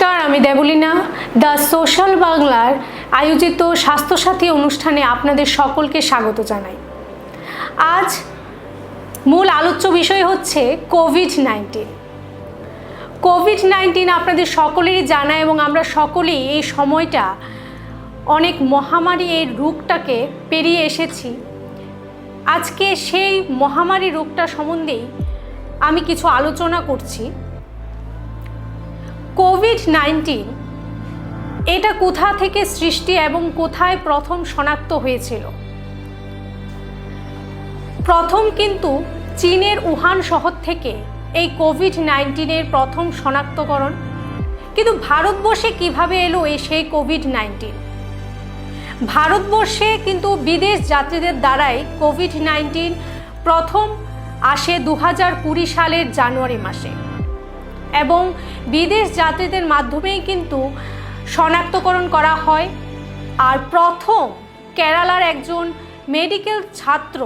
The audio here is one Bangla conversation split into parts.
নমস্কার, আমি দেবলীনা, দ্য সোশ্যাল বাংলার আয়োজিত স্বাস্থ্যসাথী অনুষ্ঠানে আপনাদের সকলকে স্বাগত জানাই। আজ মূল আলোচ্য বিষয় হচ্ছে কোভিড নাইন্টিন। কোভিড নাইন্টিন আপনাদের সকলেরই জানা এবং আমরা সকলেই এই সময়টা অনেক মহামারী এই রোগটাকে পেরিয়ে এসেছি। আজকে সেই মহামারী রোগটা সম্বন্ধেই আমি কিছু আলোচনা করছি। কোভিড নাইন্টিন, এটা কোথা থেকে সৃষ্টি এবং কোথায় প্রথম শনাক্ত হয়েছিল? প্রথম কিন্তু চীনের উহান শহর থেকে এই কোভিড নাইন্টিনের প্রথম শনাক্তকরণ। কিন্তু ভারতবর্ষে কীভাবে এলো এই সেই কোভিড নাইন্টিন? ভারতবর্ষে কিন্তু বিদেশ যাত্রীদের দ্বারাই কোভিড নাইন্টিন প্রথম আসে দু হাজার কুড়ি সালের জানুয়ারি মাসে। এবং বিদেশ যাত্রীদের মাধ্যমেই কিন্তু শনাক্তকরণ করা হয়। আর প্রথম কেরালার একজন মেডিকেল ছাত্র,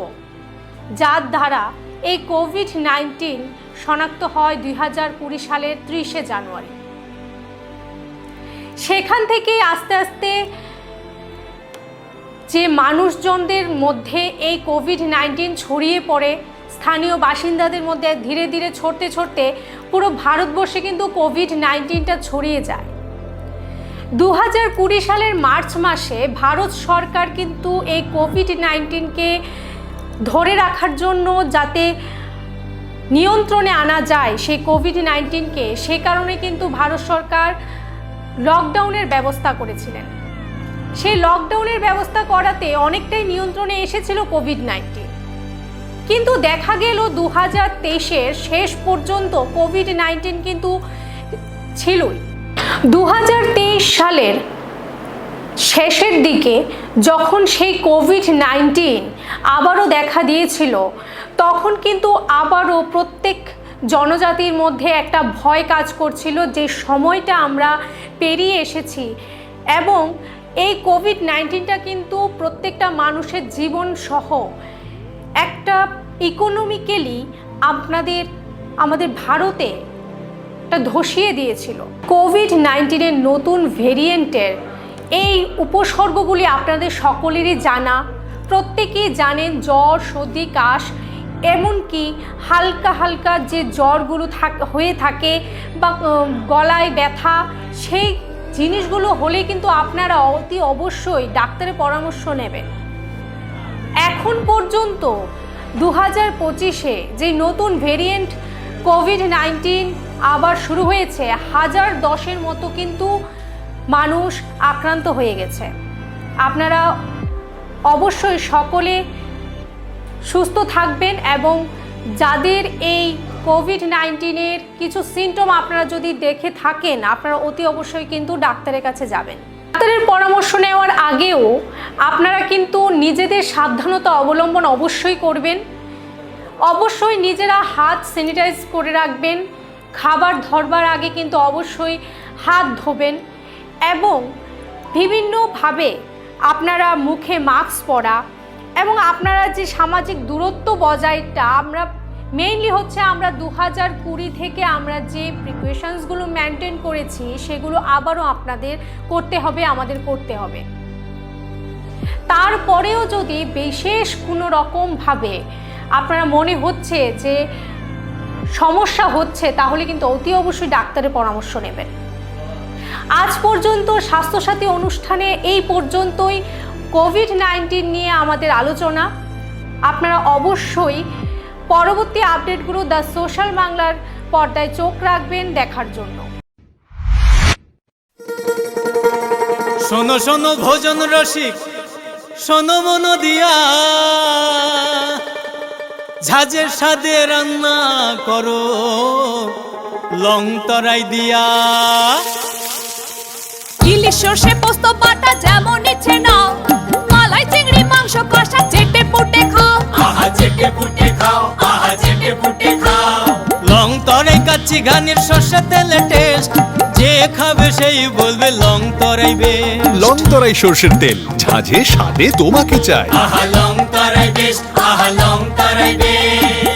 যার দ্বারা এই কোভিড নাইন্টিন শনাক্ত হয় দুই হাজার কুড়ি সালের ত্রিশে জানুয়ারি। সেখান থেকেই আস্তে আস্তে যে মানুষজনদের মধ্যে এই কোভিড নাইন্টিন ছড়িয়ে পড়ে, স্থানীয় বাসিন্দাদের মধ্যে ধীরে ধীরে ছড়তে ছড়তে পুরো ভারতবর্ষে কিন্তু কোভিড নাইন্টিনটা ছড়িয়ে যায়। দু হাজার কুড়ি সালের মার্চ মাসে ভারত সরকার কিন্তু এই কোভিড নাইন্টিনকে ধরে রাখার জন্য যাতে নিয়ন্ত্রণে আনা যায় সেই কোভিড নাইন্টিনকে সে কারণে কিন্তু ভারত সরকার লকডাউনের ব্যবস্থা করেছিলেন। সেই লকডাউনের ব্যবস্থা করাতে অনেকটাই নিয়ন্ত্রণে এসেছিল কোভিড নাইন্টিন কিন্তু দেখা গেল দু হাজার তেইশের শেষ পর্যন্ত কোভিড নাইন্টিন কিন্তু ছিলই। দু হাজার তেইশ সালের শেষের দিকে যখন সেই কোভিড নাইন্টিন আবারও দেখা দিয়েছিল, তখন কিন্তু আবারও প্রত্যেক জনজাতির মধ্যে একটা ভয় কাজ করছিল যে সময়টা আমরা পেরিয়ে এসেছি এবং এই কোভিড নাইন্টিনটা কিন্তু প্রত্যেকটা মানুষের জীবন সহ একটা ইকোনমিক্যালি আপনাদের, আমাদের ভারতে একটা ধসিয়ে দিয়েছিল। কোভিড নাইন্টিনের নতুন ভেরিয়েন্টের এই উপসর্গগুলি আপনাদের সকলেরই জানা। প্রত্যেকেই জানেন জ্বর, সর্দি, কাশ, এমনকি হালকা হালকা যে জ্বরগুলো থাক, হয়ে থাকে বা গলায় ব্যথা, সেই জিনিসগুলো হলে কিন্তু আপনারা অতি অবশ্যই ডাক্তারের পরামর্শ নেবেন। এখন পর্যন্ত দু হাজার পঁচিশে যে নতুন ভেরিয়েন্ট কোভিড নাইন্টিন আবার শুরু হয়েছে, হাজার দশের মতো কিন্তু মানুষ আক্রান্ত হয়ে গেছে। আপনারা অবশ্যই সকলে সুস্থ থাকবেন এবং যাদের এই কোভিড নাইন্টিনের কিছু সিমটম আপনারা যদি দেখে থাকেন, আপনারা অতি অবশ্যই কিন্তু ডাক্তারের কাছে যাবেন। ডাক্তারের পরামর্শ নেওয়ার আগেও আপনারা কিন্তু নিজেদের সাবধানতা অবলম্বন অবশ্যই করবেন। অবশ্যই নিজেরা হাত স্যানিটাইজ করে রাখবেন, খাবার ধরবার আগে কিন্তু অবশ্যই হাত ধোবেন এবং বিভিন্নভাবে আপনারা মুখে মাস্ক পরা এবং আপনারা যে সামাজিক দূরত্ব বজায়টা আমরা মেইনলি হচ্ছে আমরা দু হাজার কুড়ি থেকে আমরা যে প্রিপারেশনসগুলো মেনটেন করেছি, সেগুলো আবারও আপনাদের করতে হবে, আমাদের করতে হবে। তারপরেও যদি বিশেষ কোনো রকমভাবে আপনারা মনে হচ্ছে যে সমস্যা হচ্ছে, তাহলে কিন্তু অতি অবশ্যই ডাক্তারের পরামর্শ নেবেন। আজ পর্যন্ত স্বাস্থ্যসাথী অনুষ্ঠানে এই পর্যন্তই। কোভিড নাইন্টিন নিয়ে আমাদের আলোচনা। আপনারা অবশ্যই পরবর্তী আপডেটগুলো দ্য সোশ্যাল বাংলার পর্দায় চোখ রাখবেন দেখার জন্য। শোনো শোনো ভোজন রসিক শোনো মন দিয়া। ঝাঁঝের সাদে রান্না করো লং তরাই দিয়া। ইলিশ সর্ষে পোস্ত বাটা যেমন ইচ্ছে নাও মালাই চিংড়ি মাংস কষা তরাই গানের ঘানির শস্য তেলে টেস্ট যে খাবে সেই বলবে লং তরাইবে লং তরাই সর্ষের তেল। ঝাঁঝে স্বাদে তোমাকে চাই। আহা লং তরাই বেশ আহা লং তরাই বেশ